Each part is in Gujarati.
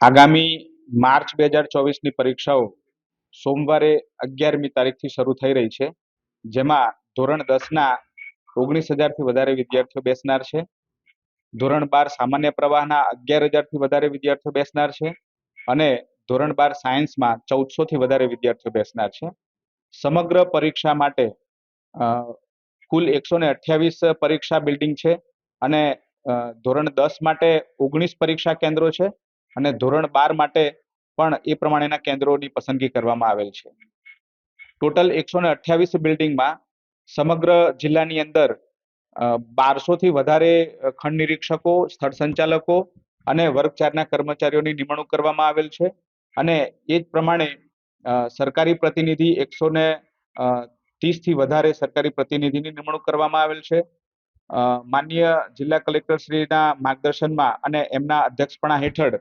આગામી માર્ચ બે હજાર ચોવીસની પરીક્ષાઓ સોમવારે અગિયારમી તારીખથી શરૂ થઈ રહી છે. જેમાં ધોરણ દસના ઓગણીસ હજારથી વધારે વિદ્યાર્થીઓ બેસનાર છે. ધોરણ બાર સામાન્ય પ્રવાહના અગિયાર હજારથી વધારે વિદ્યાર્થીઓ બેસનાર છે અને ધોરણ બાર સાયન્સમાં ચૌદસોથી વધારે વિદ્યાર્થીઓ બેસનાર છે. સમગ્ર પરીક્ષા માટે કુલ એકસો ને અઠ્યાવીસ પરીક્ષા બિલ્ડિંગ છે અને ધોરણ દસ માટે ઓગણીસ પરીક્ષા કેન્દ્રો છે. અને ધોરણ બાર માટે પણ એ પ્રમાણેના કેન્દ્રોની પસંદગી કરવામાં આવેલ છે. ટોટલ એકસો ને અઠ્યાવીસ બિલ્ડિંગમાં સમગ્ર જિલ્લાની અંદર બારસો થી વધારે ખંડ નિરીક્ષકો સ્થળ સંચાલકો અને વર્ગ ચારના કર્મચારીઓની નિમણૂક કરવામાં આવેલ છે. અને એ જ પ્રમાણે સરકારી પ્રતિનિધિ એકસો ને ત્રીસથી વધારે સરકારી પ્રતિનિધિની નિમણૂક કરવામાં આવેલ છે. અ, માનનીય જિલ્લા કલેક્ટર શ્રીના માર્ગદર્શનમાં અને એમના અધ્યક્ષપણા હેઠળ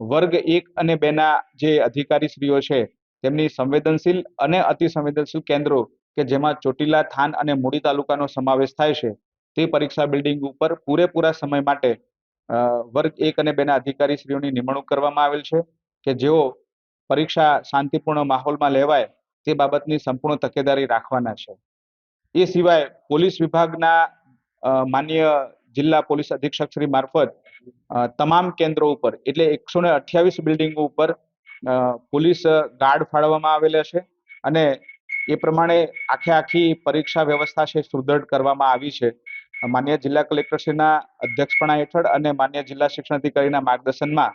વર્ગ એક અને બે ના જે અધિકારીશ્રીઓ છે તેમની સંવેદનશીલ અને અતિ સંવેદનશીલ કેન્દ્રો કે જેમાં ચોટીલા થાન અને મૂડી તાલુકાનો સમાવેશ થાય છે તે પરીક્ષા બિલ્ડિંગ ઉપર પૂરેપૂરા સમય માટે વર્ગ એક અને બે ના અધિકારીશ્રીઓની નિમણૂક કરવામાં આવેલ છે કે જેઓ પરીક્ષા શાંતિપૂર્ણ માહોલમાં લેવાય તે બાબતની સંપૂર્ણ તકેદારી રાખવાના છે. એ સિવાય પોલીસ વિભાગના અ, માનનીય જિલ્લા પોલીસ અધિક્ષક શ્રી મારફત તમામ કેન્દ્રો ઉપર, એટલે એકસો ને અઠ્યાવીસ બિલ્ડિંગો ઉપર પોલીસ ગાર્ડ ફાળવવામાં આવેલા છે અને એ પ્રમાણે આખે આખી પરીક્ષા વ્યવસ્થા છે સુદૃઢ કરવામાં આવી છે. માન્ય જિલ્લા કલેક્ટરશ્રીના અધ્યક્ષપણા હેઠળ અને માન્ય જિલ્લા શિક્ષણ અધિકારીના માર્ગદર્શનમાં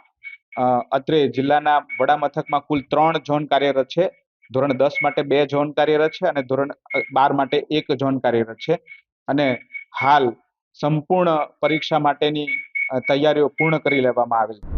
અત્રે જિલ્લાના વડા મથકમાં કુલ ત્રણ ઝોન કાર્યરત છે. ધોરણ દસ માટે બે ઝોન કાર્યરત છે અને ધોરણ બાર માટે એક ઝોન કાર્યરત છે. અને હાલ સંપૂર્ણ પરીક્ષા માટેની તૈયારીઓ પૂર્ણ કરી લેવામાં આવી. છે